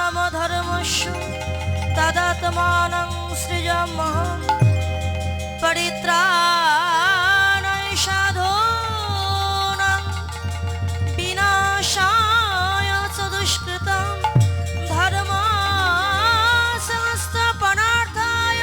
अभ्युत्थानमधर्मस्सु तदात्मानं सृजमः परित्राणं साधूनां विनाशाय च दुष्कृतं धर्मा संस्थापनार्थाय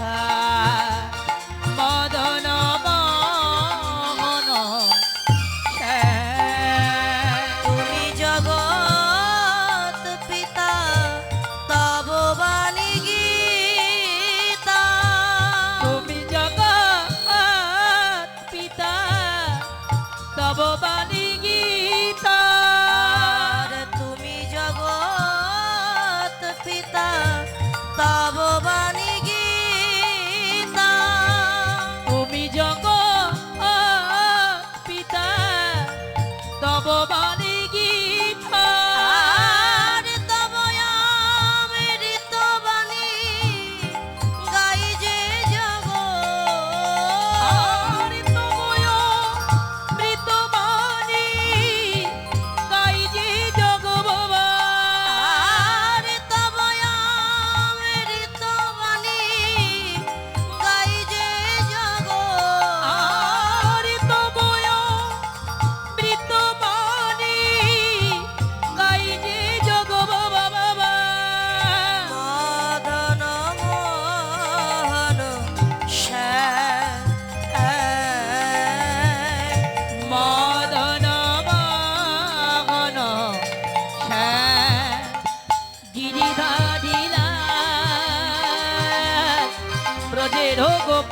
time.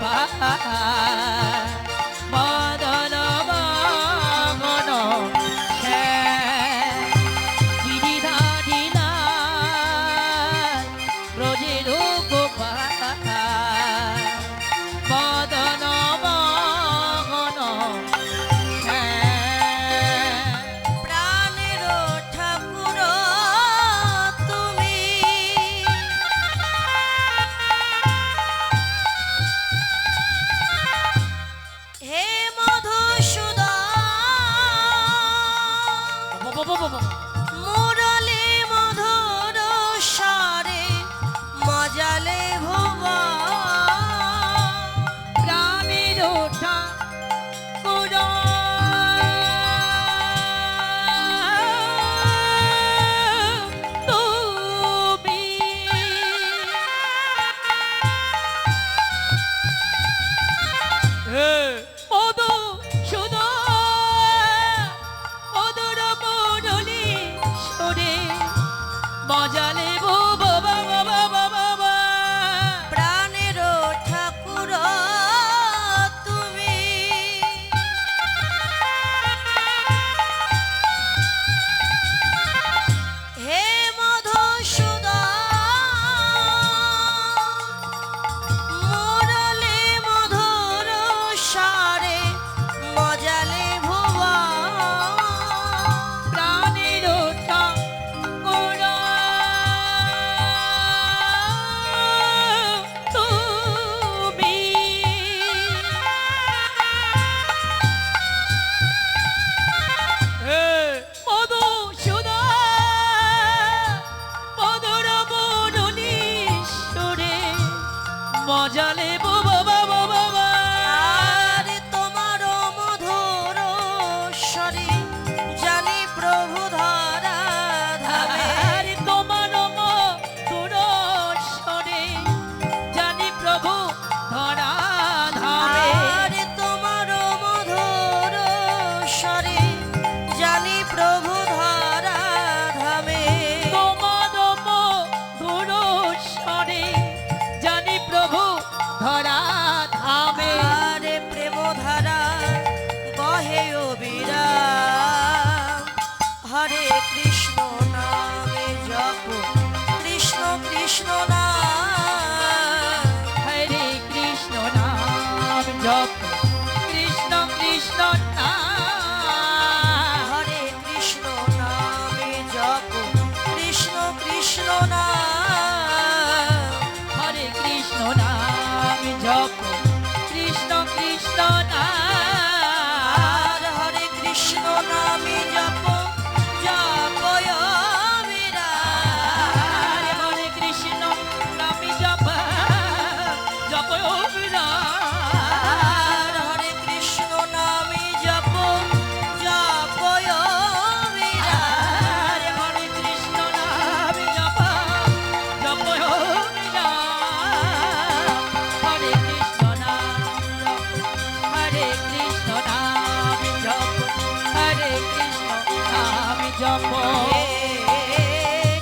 পা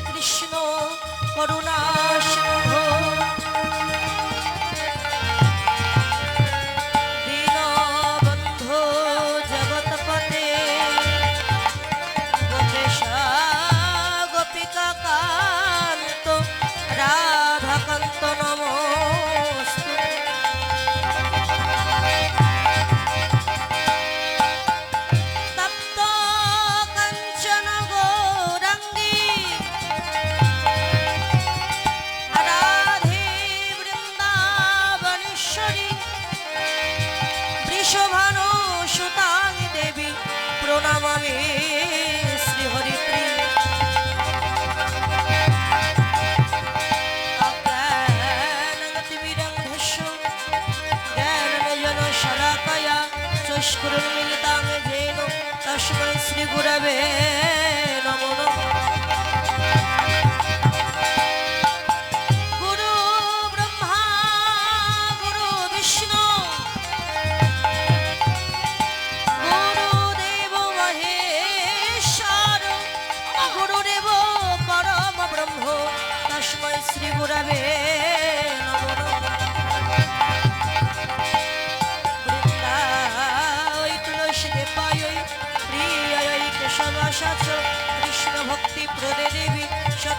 কৃষ্ণ করুণা শ্রী গুরবে নম গুরু ব্রহ্মা, গুরু বিষ্ণু। গুরুদেব মহেশ্বর গুরুদেব পরম ব্রহ্ম। তস্মৈ শ্রী গুরবে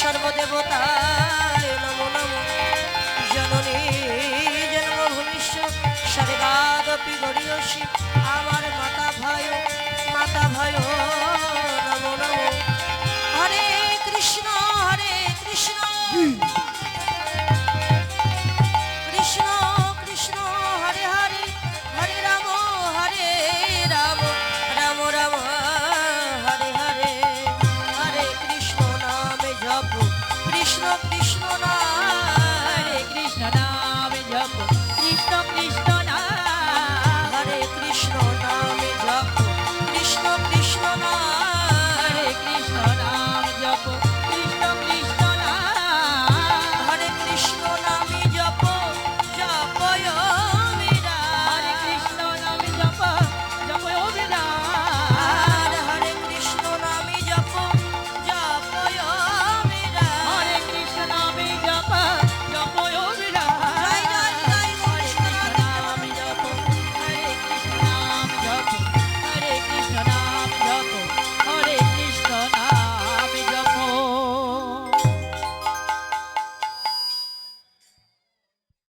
সর্বদেবতায় নমো নমো। জননী জন্মভূমিষ্য সর্গাদপি গরিয়সী